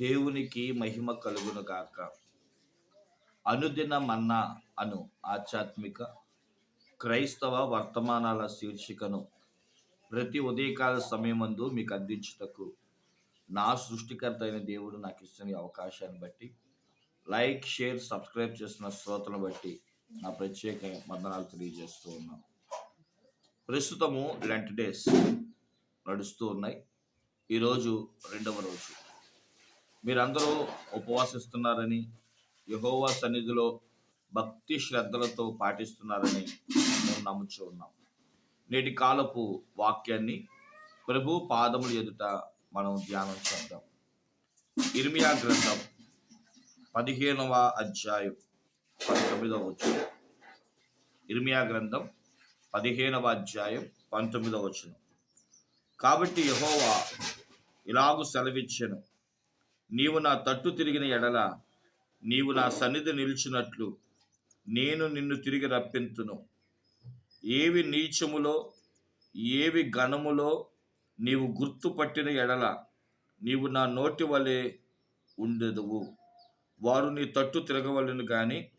దేవునికి మహిమ కలుగును గాక. అనుదిన మన్నా అను ఆధ్యాత్మిక క్రైస్తవ వర్తమానాల శీర్షికను ప్రతి ఉదయకాల సమయమందు మీకు అందించుటకు నా సృష్టికర్త అయిన దేవుడు నాకు ఇస్తున్న అవకాశాన్ని బట్టి లైక్ షేర్ సబ్స్క్రైబ్ చేసిన శ్రోతలను బట్టి నా ప్రత్యేక వందనాలు తెలియజేస్తూ ఉన్నాను. ప్రస్తుతము లెంట్ డేస్ నడుస్తూ ఉన్నాయి. ఈరోజు రెండవ రోజు. మీరందరూ ఉపవాసిస్తున్నారని యహోవా సన్నిధిలో భక్తి శ్రద్ధలతో పాటిస్తున్నారని మేము నమ్ముచూ ఉన్నాం. నేటి కాలపు వాక్యాన్ని ప్రభు పాదములు ఎదుట మనం ధ్యానం చేద్దాం. ఇర్మియా గ్రంథం పదిహేనవ అధ్యాయం పంతొమ్మిదవ వచనం. ఇర్మియా గ్రంథం పదిహేనవ అధ్యాయం పంతొమ్మిదవ వచనం. కాబట్టి యహోవా ఇలాగు సెలవిచ్చెను. నీవు నా తట్టు తిరిగిన ఎడల నీవు నా సన్నిధి నిలిచినట్లు నేను నిన్ను తిరిగి రప్పింతును. ఏవి నీచములో ఏవి ఘనములో నీవు గుర్తుపట్టిన ఎడల నీవు నా నోటి వలె ఉండదువు. వారు నీ తట్టు తిరగవలను కానీ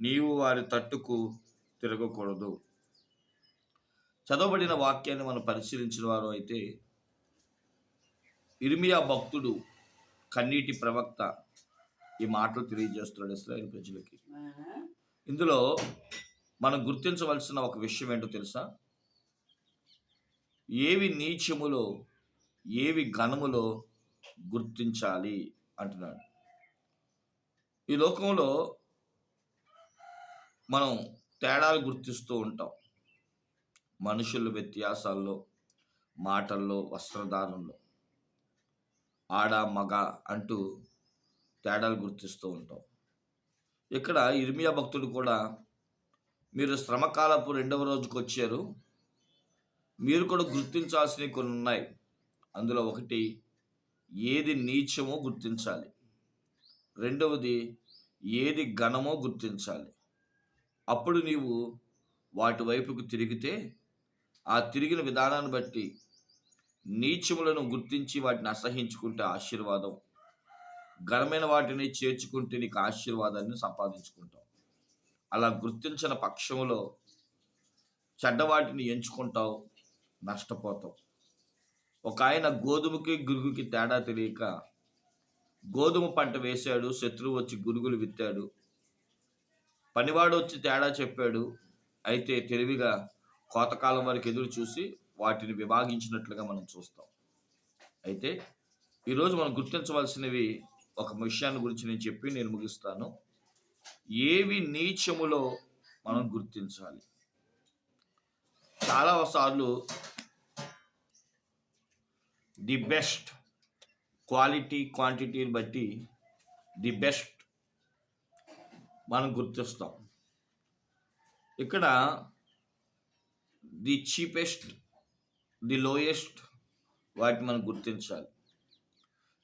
నీవు వారి తట్టుకు తిరగకూడదు. చదవబడిన వాక్యాన్ని మనం పరిశీలించిన వారు అయితే ఇర్మియా భక్తుడు కన్నీటి ప్రవక్త ఈ మాటలు తెలియజేస్తున్నాడు ఇస్రాయేల్ ప్రజలకి. ఇందులో మనం గుర్తించవలసిన ఒక విషయం ఏంటో తెలుసా? ఏవి నీచములో ఏవి ఘనములో గుర్తించాలి అంటున్నాడు. ఈ లోకంలో మనం తేడాలు గుర్తిస్తూ ఉంటాం. మనుషుల వ్యత్యాసాల్లో మాటల్లో వస్త్రధారణలో. ఆడ మగ అంటూ తేడాలు గుర్తిస్తూ ఉంటాం. ఇక్కడ ఇర్మియా భక్తుడు కూడా మీరు శ్రమకాలపు రెండవ రోజుకు వచ్చారు. మీరు కూడా గుర్తించాల్సినవి కొన్ని ఉన్నాయి. అందులో ఒకటి ఏది నీచమో గుర్తించాలి. రెండవది ఏది ఘనమో గుర్తించాలి. అప్పుడు నీవు వాటి వైపుకు తిరిగితే ఆ తిరిగిన విధానాన్ని బట్టి నీచములను గుర్తించి వాటిని అసహించుకుంటే ఆశీర్వాదం. ఘనమైన వాటిని చేర్చుకుంటే నీకు ఆశీర్వాదాన్ని సంపాదించుకుంటాం. అలా గుర్తించిన పక్షంలో చెడ్డవాటిని ఎంచుకుంటావు నష్టపోతావు. ఒక ఆయన గోధుమకి గురుగుకి తేడా తెలియక గోధుమ పంట వేశాడు శత్రువు వచ్చి గురుగులు విత్తాడు. పనివాడు వచ్చి తేడా చెప్పాడు. అయితే తెలివిగా కోతకాలం వరకు ఎదురు చూసి వాటిని విభాగించినట్లుగా మనం చూస్తాం. అయితే ఈరోజు మనం గుర్తించవలసినవి ఒక విషయాన్ని గురించి నేను చెప్పి నేను ముగిస్తాను. ఏవి నీచములో మనం గుర్తించాలి? చాలా సార్లు ది బెస్ట్ క్వాలిటీ క్వాంటిటీని బట్టి ది బెస్ట్ మనం గుర్తిస్తాం. ఇక్కడ ది చీపెస్ట్ ది లోయెస్ట్ వాటిని మనం గుర్తించాలి.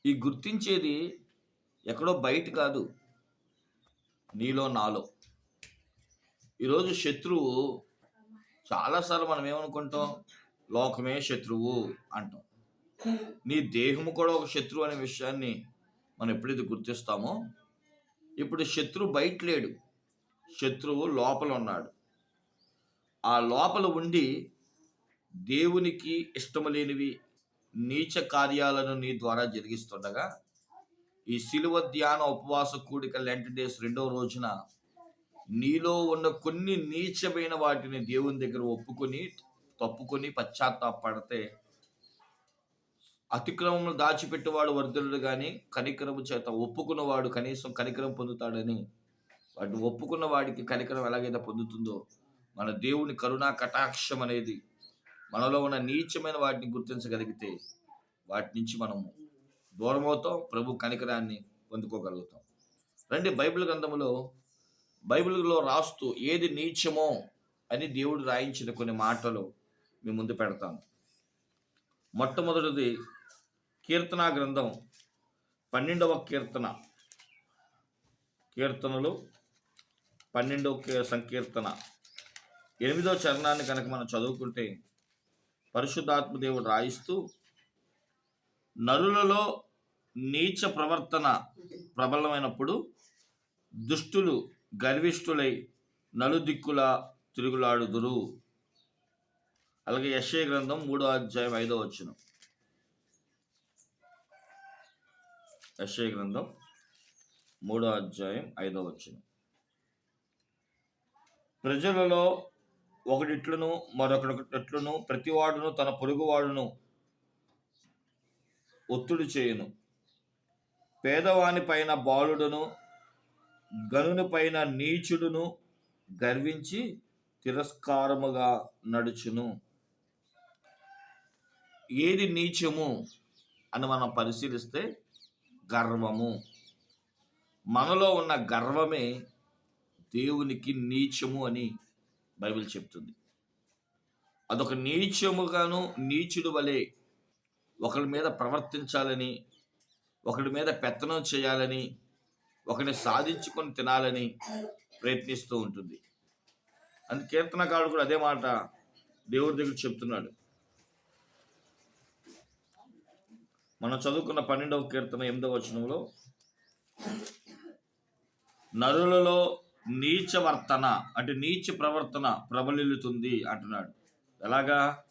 ఈ గుర్తించేది ఎక్కడో బయట కాదు నీలో నాలో. ఈరోజు శత్రువు చాలాసార్లు మనం ఏమనుకుంటాం? లోకమే శత్రువు అంటాం. నీ దేహము కూడా ఒక శత్రువు అనే విషయాన్ని మనం ఎప్పుడైతే గుర్తిస్తామో ఇప్పుడు శత్రువు బయట లేడు. శత్రువు లోపల ఉన్నాడు. ఆ లోపల ఉండి దేవునికి ఇష్టము లేనివి నీచ కార్యాలను నీ ద్వారా జరిగిస్తుండగా ఈ శిలువ ధ్యాన ఉపవాస కూడిక లెంట్ డేస్ రెండవ రోజున నీలో ఉన్న కొన్ని నీచమైన వాటిని దేవుని దగ్గర ఒప్పుకొని తప్పుకొని పశ్చాత్తాపడితే అతిక్రమములు దాచిపెట్టేవాడు వర్ధనుడు కానీ కనికరము చేత ఒప్పుకున్నవాడు కనీసం కనికరం పొందుతాడని వాటిని ఒప్పుకున్న వాడికి కనికరం ఎలాగైతే పొందుతుందో మన దేవుని కరుణా కటాక్షం అనేది మనలో ఉన్న నీచమైన వాటిని గుర్తించగలిగితే వాటి నుంచి మనము దూరమవుతాం ప్రభు కనికరాన్ని పొందుకోగలుగుతాం. రండి బైబిల్ గ్రంథంలో బైబిల్లో రాస్తూ ఏది నీచమో అని దేవుడు రాయించిన కొన్ని మాటలు మీ ముందు పెడతాను. మొట్టమొదటిది కీర్తనా గ్రంథం పన్నెండవ కీర్తన. కీర్తనలు పన్నెండవ సంకీర్తన. ఎనిమిదో చరణాన్ని కనుక మనం చదువుకుంటే పరిశుద్ధాత్మదేవుడు రాయిస్తూ నరులలో నీచ ప్రవర్తన ప్రబలమైనప్పుడు దుష్టులు గర్విష్ఠులై నలుదిక్కులా తిరుగులాడుదురు. అలాగే యశ్య గ్రంథం మూడో అధ్యాయం ఐదో వచ్చిన యశ్య గ్రంథం మూడో అధ్యాయం ఐదో వచ్చిన ప్రజలలో ఒకటిట్లును మరొకటిట్లును ప్రతివాడును తన పొరుగువాడును ఒత్తిడి చేయును. పేదవాని పైన బాలుడును గనుని పైన నీచుడును గర్వించి తిరస్కారముగా నడుచును. ఏది నీచము అని మనం పరిశీలిస్తే గర్వము. మనలో ఉన్న గర్వమే దేవునికి నీచము అని బైబిల్ చెప్తుంది. అదొక నీచముగాను నీచుడు వలె ఒకరి మీద ప్రవర్తించాలని ఒకరి మీద పెత్తనం చేయాలని ఒకరిని సాధించుకొని తినాలని ప్రయత్నిస్తూ ఉంటుంది. అందుకే కీర్తనకారుడు కూడా అదే మాట దేవుడి దగ్గర చెప్తున్నాడు. మనం చదువుకున్న పన్నెండవ కీర్తన ఎనిమిదవ వచనంలో నరులలో నీచ వర్తన అంటే నీచ ప్రవర్తన ప్రబలిల్లుతుంది అంటున్నాడు. ఎలాగా?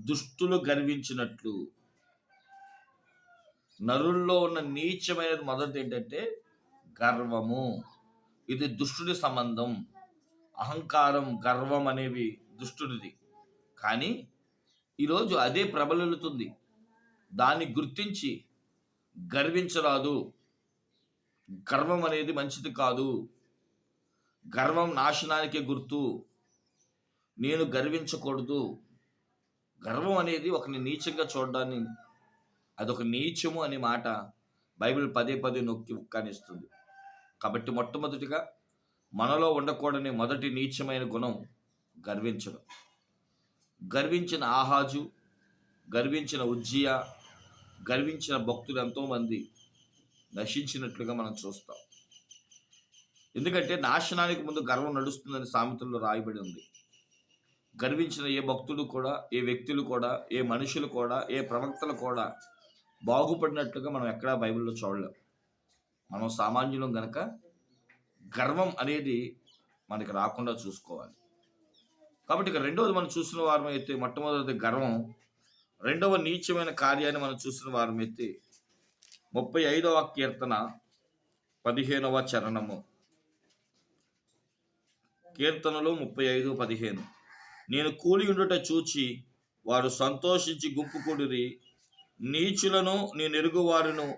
దుష్టులు గర్వించినట్లు. నరుల్లో ఉన్న నీచమైనది మొదటి ఏంటంటే గర్వము. ఇది దుష్టుడి సంబంధం. అహంకారం గర్వం అనేవి దుష్టుడిది. కానీ ఈరోజు అదే ప్రబలుతుంది దాన్ని గుర్తించి గర్వించరాదు. గర్వం అనేది మంచిది కాదు. గర్వం నాశనానికి గుర్తు. నేను గర్వించకూడదు. గర్వం అనేది ఒకని నీచంగా చూడడాన్ని అదొక నీచము అనే మాట బైబిల్ పదే పదే నొక్కి ఉక్కానిస్తుంది. కాబట్టి మొట్టమొదటిగా మనలో ఉండకూడని మొదటి నీచమైన గుణం గర్వించడం. గర్వించిన ఆహాజు గర్వించిన ఉజ్జియ గర్వించిన భక్తులు ఎంతోమంది నశించినట్లుగా మనం చూస్తాం. ఎందుకంటే నాశనానికి ముందు గర్వం నడుస్తుందని సామెతల్లో రాయబడి ఉంది. గర్వించిన ఏ భక్తుడు కూడా ఏ వ్యక్తులు కూడా ఏ మనుషులు కూడా ఏ ప్రవక్తలు కూడా బాగుపడినట్లుగా మనం ఎక్కడా బైబిల్లో చూడలేం. మనం సామాన్యులం గనక గర్వం అనేది మనకి రాకుండా చూసుకోవాలి. కాబట్టి ఇక రెండవది మనం చూసిన వారం అయితే మొట్టమొదటి గర్వం. రెండవ నీచమైన కార్యాన్ని మనం చూసిన వారం అయితే ముప్పై ఐదవ కీర్తన పదిహేనవ చరణము. కీర్తనలు ముప్పై ఐదు పదిహేను. నేను కూలి ఉండుట చూచి వారు సంతోషించి గుంపు కూడిరి. నీచులను నేను ఎరుగువారును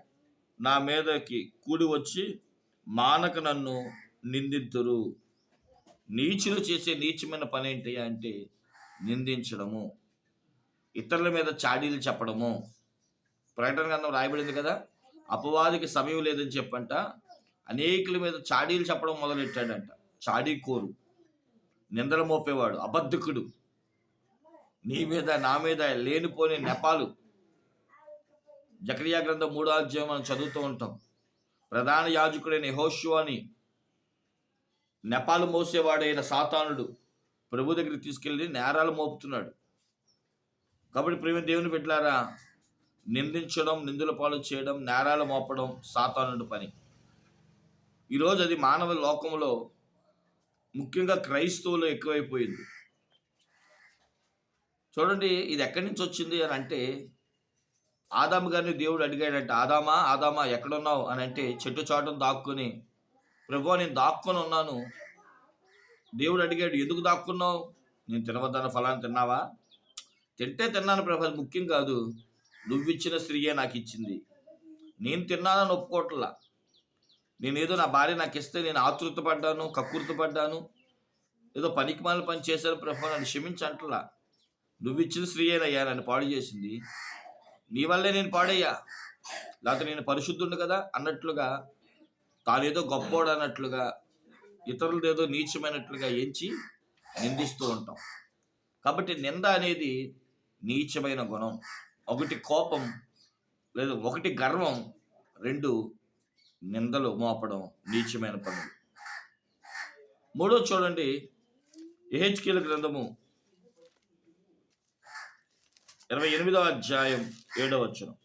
నా మీదకి కూడి వచ్చి మానక నన్ను నిందిద్దురు నీచులు చేసే నీచమైన పని ఏంటి అంటే నిందించడము. ఇతరుల మీద చాడీలు చెప్పడము. ప్రకటన గ్రంథం రాయబడింది కదా? అపవాదికి సమయం లేదని చెప్పంట. అనేకుల మీద చాడీలు చెప్పడం మొదలెట్టాడంట. చాడీ కోరు నిందలు మోపేవాడు అబద్ధకుడు. నీ మీద నా మీద లేనిపోని నెపాలు. జకరియా గ్రంథం మూడో అధ్యాయం మనం చదువుతూ ఉంటాం. ప్రధాన యాజకుడైన యెహోషువ అని నెపాలు మోసేవాడైన సాతానుడు ప్రభు దగ్గరికి తీసుకెళ్ళి నేరాలు మోపుతున్నాడు. కాబట్టి ప్రేమ దేవుని పెట్టారా నిందించడం నిందుల పాలు చేయడం నేరాలు మోపడం సాతానుడి పని. ఈరోజు అది మానవ లోకంలో ముఖ్యంగా క్రైస్తవులు ఎక్కువైపోయింది. చూడండి ఇది ఎక్కడి నుంచి వచ్చింది అని అంటే ఆదాము గారిని దేవుడు అడిగాడంటే ఆదామా ఆదామా ఎక్కడున్నావు? అని అంటే చెట్టు చాటును దాక్కుని ప్రభు నేను దాక్కుని ఉన్నాను. దేవుడు అడిగాడు ఎందుకు దాక్కున్నావు? నేను తినవద్దన్న ఫలాన్ని తిన్నావా? తింటే తిన్నాను ప్రభు అది ముఖ్యం కాదు. నువ్విచ్చిన స్త్రీయే నాకు ఇచ్చింది. నేను తిన్నానని ఒప్పుకోవట్లా. నేనేదో నా భార్య నాకు ఇస్తే నేను ఆతృత పడ్డాను కక్కుర్త పడ్డాను ఏదో పనికి మాల పని చేశాను ప్రభు నన్ను క్షమించంటలా. నువ్వు ఇచ్చిన స్త్రీయేనయ్యా నన్ను పాడు చేసింది. నీ వల్లే నేను పాడయ్యా. లేకపోతే నేను పరిశుద్ధుడు కదా అన్నట్లుగా తానేదో గొప్పోడు అన్నట్లుగా ఇతరులది ఏదో నీచమైనట్లుగా ఎంచి నిందిస్తూ ఉంటాం. కాబట్టి నింద అనేది నీచమైన గుణం. ఒకటి కోపం లేదు ఒకటి గర్వం రెండు నిందలు మోపడం నీచమైన పనులు. మూడో చూడండి ఏహెచ్కేల గ్రంథము ఇరవై ఎనిమిదవ అధ్యాయం ఏడవ వచనం.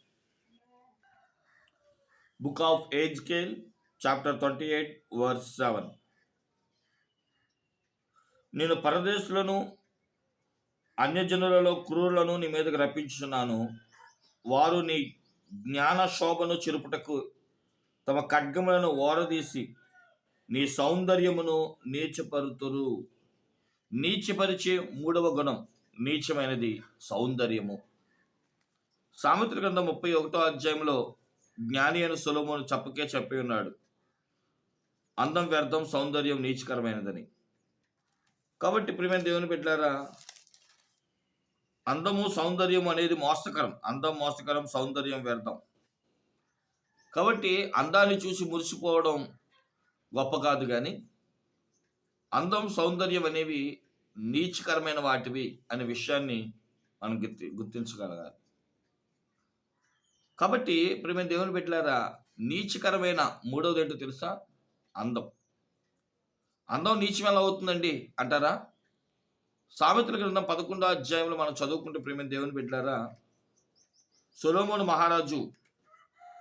Book of Ezekiel chapter twenty eight verse seven నేను పరదేశులను అన్యజనులలో క్రూరులను నీ మీదకి రప్పించున్నాను వారు నీ జ్ఞాన శోభను చెరుపుటకు తమ ఖడ్గములను ఓరదీసి నీ సౌందర్యమును నీచపరుతురు. నీచపరిచే మూడవ గుణం నీచమైనది సౌందర్యము. సామిత్రి గ్రంథం ముప్పై ఒకటో అధ్యాయంలో జ్ఞాని అని సులభమును చెప్పకే చెప్పి ఉన్నాడు. అందం వ్యర్థం సౌందర్యం నీచకరమైనదని. కాబట్టి ప్రియమైన దేవుని పెట్టారా అందము సౌందర్యం అనేది మోసకరం అందం మోసకరం సౌందర్యం వ్యర్థం. కాబట్టి అందాన్ని చూసి మురిసిపోవడం గొప్ప కాదు కానీ అందం సౌందర్యం అనేవి నీచకరమైన వాటివి అనే విషయాన్ని మనం గుర్తి గుర్తించగలగాలి. కాబట్టి ప్రేమ దేవుని పెట్టారా నీచకరమైన మూడవది ఏంటో తెలుసా? అందం. అందం నీచం ఎలా అవుతుందండి అంటారా? సామెతల గ్రంథం పదకొండో అధ్యాయంలో మనం చదువుకుంటే ప్రేమ దేవుని పెట్టారా సొలోమోను మహారాజు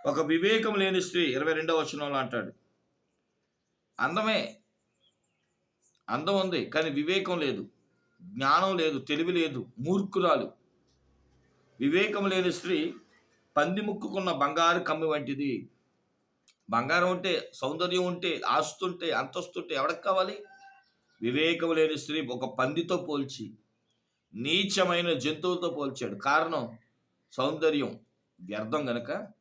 ఒక వివేకం లేని స్త్రీ ఇరవై రెండవ వచనంలో అంటాడు. అందమే అందం ఉంది కానీ వివేకం లేదు జ్ఞానం లేదు తెలివి లేదు మూర్ఖురాలు. వివేకం లేని స్త్రీ పంది ముక్కుకున్న బంగారు కమ్మి వంటిది. బంగారం ఉంటే సౌందర్యం ఉంటే ఆస్తుంటే అంతస్తుంటే ఎవరికి కావాలి? వివేకం లేని స్త్రీ ఒక పందితో పోల్చి నీచమైన జంతువులతో పోల్చాడు. కారణం సౌందర్యం వ్యర్థం గనక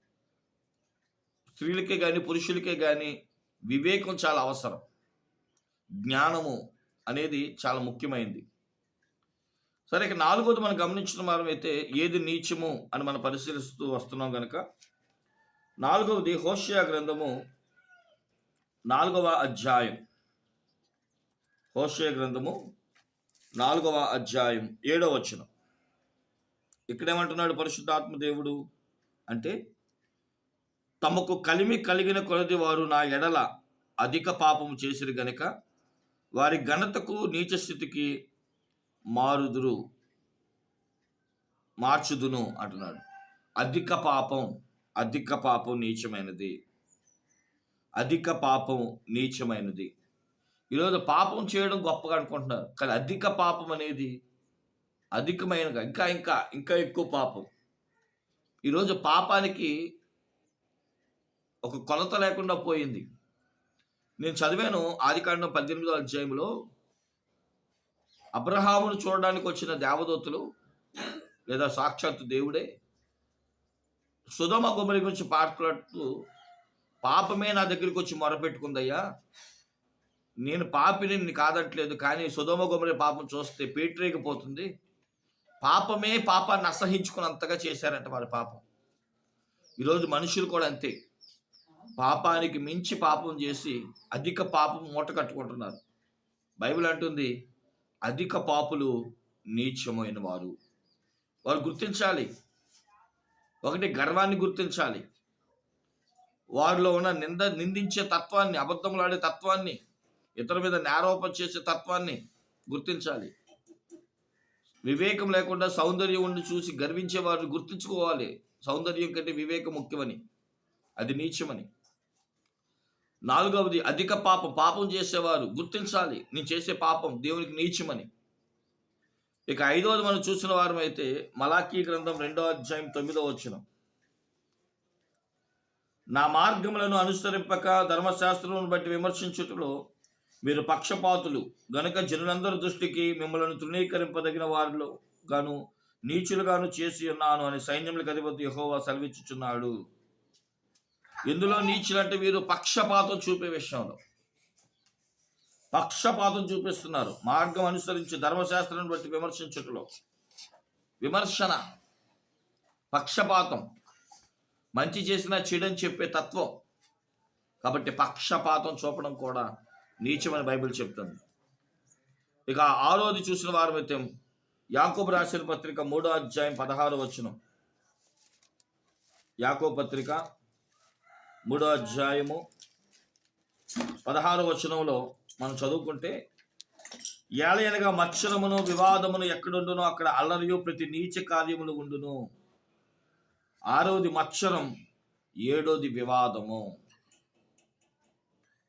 స్త్రీలకే కానీ పురుషులకే కానీ వివేకం చాలా అవసరం. జ్ఞానము అనేది చాలా ముఖ్యమైనది సరే ఇక నాలుగోది మనం గమనించిన వారం అయితే ఏది నీచము అని మనం పరిశీలిస్తూ వస్తున్నాం కనుక నాలుగవది హోషియా గ్రంథము నాలుగవ అధ్యాయం. హోషియా గ్రంథము నాలుగవ అధ్యాయం ఏడవ వచనం. ఇక్కడేమంటున్నాడు పరిశుద్ధాత్మ దేవుడు అంటే తమకు కలిమి కలిగిన కొలది వారు నా ఎడల అధిక పాపము చేసిరు గనుక వారి ఘనతకు నీచ స్థితికి మారుదురు మార్చుదును అంటున్నాడు. అధిక పాపం అధిక పాపం నీచమైనది. అధిక పాపం నీచమైనది. ఈరోజు పాపం చేయడం గొప్పగా అనుకుంటున్నారు. కానీ అధిక పాపం అనేది అధికమైన ఇంకా ఇంకా ఇంకా ఎక్కువ పాపం. ఈరోజు పాపానికి ఒక కొలత లేకుండా పోయింది. నేను చదివాను ఆదికాండం పద్దెనిమిదో అధ్యాయంలో అబ్రహామును చూడడానికి వచ్చిన దేవదూతలు లేదా సాక్షాత్తు దేవుడే సుధమ గుమరి గురించి పాటలాడుతూ పాపమే నా దగ్గరికి వచ్చి మొరపెట్టుకుందయ్యా. నేను పాపిని కాదట్లేదు కానీ సుధమ గుమరి పాపం చూస్తే పీటరేగిపోతుంది పాపమే పాపాన్ని అసహించుకున్నంతగా చేశారంట వారి పాపం. ఈరోజు మనుషులు కూడా అంతే. పాపానికి మించి పాపం చేసి అధిక పాపం మూట కట్టుకుంటున్నారు. బైబిల్ అంటుంది అధిక పాపులు నీచమైన వారు. వారు గుర్తించాలి. ఒకటి గర్వాన్ని గుర్తించాలి. వారిలో ఉన్న నింద నిందించే తత్వాన్ని అబద్ధములాడే తత్వాన్ని ఇతర మీద నేరోపణ చేసే తత్వాన్ని గుర్తించాలి. వివేకం లేకుండా సౌందర్యం ఉండి చూసి గర్వించే వారిని గుర్తించుకోవాలి. సౌందర్యం కంటే వివేకం ముఖ్యమని. అది నీచమని. నాలుగవది అధిక పాపం పాపం చేసేవారు గుర్తించాలి. నేను చేసే పాపం దేవునికి నీచమని. ఇక ఐదవది మనం చూసిన వారం అయితే మలాకీ గ్రంథం రెండో అధ్యాయం తొమ్మిదో వచ్చిన నా మార్గములను అనుసరింపక ధర్మశాస్త్రమును బట్టి విమర్శించుటలో మీరు పక్షపాతులు. గనుక జనులందరి దృష్టికి మిమ్మల్ని తృణీకరింపదగిన వారిలో గాను నీచులుగాను చేసి ఉన్నాను అని సైన్యములకు అధిపతి యహోవా సెలవిచ్చుచున్నాడు. ఇందులో నీచులంటే వీరు పక్షపాతం చూపే విషయంలో. పక్షపాతం చూపిస్తున్నారు. మార్గం అనుసరించి ధర్మశాస్త్రాన్ని బట్టి విమర్శించటంలో. విమర్శన పక్షపాతం. మంచి చేసిన చెడని చెప్పే తత్వం. కాబట్టి పక్షపాతం చూపడం కూడా నీచమని బైబిల్ చెప్తుంది. ఇక ఆరోది చూసిన వారం అయితే యాకోబు రాసిన పత్రిక మూడో అధ్యాయం పదహారు వచనం. యాకో పత్రిక మూడో అధ్యాయము పదహారు వచనంలో మనం చదువుకుంటే ఏలయనగా మత్సరమును వివాదమును ఎక్కడుండునో అక్కడ అల్లరియో ప్రతి నీచ కార్యములు ఉండును. ఆరవది మత్సరం ఏడోది వివాదము.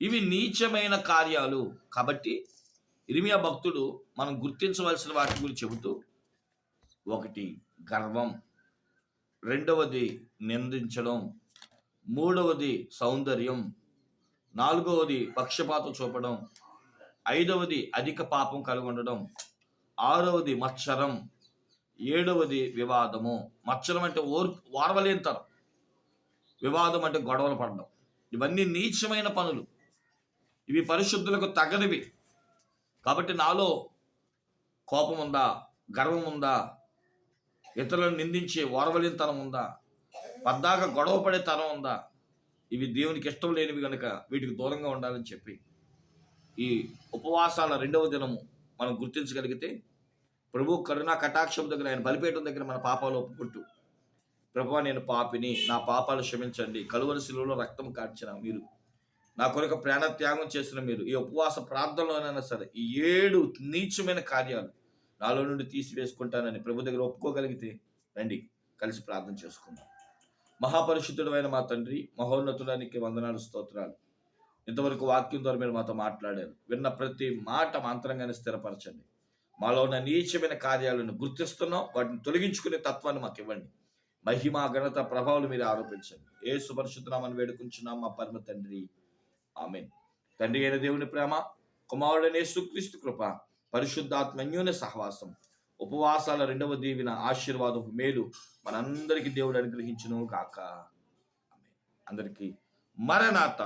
ఇవి నీచమైన కార్యాలు. కాబట్టి ఇరిమియా భక్తుడు మనం గుర్తించవలసిన వాటి గురించి చెబుతూ ఒకటి గర్వం రెండవది నిందించడం మూడవది సౌందర్యం నాలుగవది పక్షపాతం చూపడం ఐదవది అధిక పాపం కలిగి ఉండడం ఆరవది మత్సరం ఏడవది వివాదము. మత్సరం అంటే ఓర్ వారవలేంతరం వివాదం అంటే గొడవలు పడడం. ఇవన్నీ నీచమైన పనులు. ఇవి పరిశుద్ధులకు తగనివి. కాబట్టి నాలో కోపం ఉందా గర్వం ఉందా ఇతరులను నిందించే ఓర్వలేనితనం ఉందా పద్దాక గొడవ పడే తనం ఉందా? ఇవి దేవునికి ఇష్టం లేనివి కనుక వీటికి దూరంగా ఉండాలని చెప్పి ఈ ఉపవాసాల రెండవ దినము మనం గుర్తించగలిగితే ప్రభు కరుణా కటాక్షం దగ్గర ఆయన బలిపేయటం దగ్గర మన పాపాలు ఒప్పుకుంటూ ప్రభు నేను పాపిని నా పాపాలు క్షమించండి కలువరి శిలువలో రక్తం కార్చిన మీరు నా కొరకు ప్రాణ త్యాగం చేసిన మీరు ఈ ఉపవాస ప్రార్థనలోనైనా సరే ఈ ఏడు నీచమైన కార్యాలు నాలో నుండి తీసివేసుకుంటానని ప్రభు దగ్గర ఒప్పుకోగలిగితే రండి కలిసి ప్రార్థన చేసుకుందాం. మహాపరిశుద్ధుడమైన మా తండ్రి మహోన్నతుడానికి వందనాలు స్తోత్రాలు. ఇంతవరకు వాక్యం ద్వారా మీరు మాతో మాట్లాడారు. విన్న ప్రతి మాట మాంత్రంగానే స్థిరపరచండి. మాలో ఉన్న నీచమైన కార్యాలను గుర్తిస్తున్నాం. వాటిని తొలగించుకునే తత్వాన్ని మాకు ఇవ్వండి. మహిమ ఘనత ప్రభావాలు మీరు ఆరోపించండి. ఏ సుపరిశుద్ధనామని వేడుకుంటున్నాం మా పరమ తండ్రి. ఆమెన్. తండ్రి అయిన దేవుని ప్రేమ కుమారుడనే సుక్రీస్తు కృప పరిశుద్ధాత్మన్యూన సహవాసం. ఉపవాసాల రెండవ దీవిన ఆశీర్వాదం మేలు. మనందరికీ దేవుడు అనుగ్రహించును కాక అందరికీ మరణాత.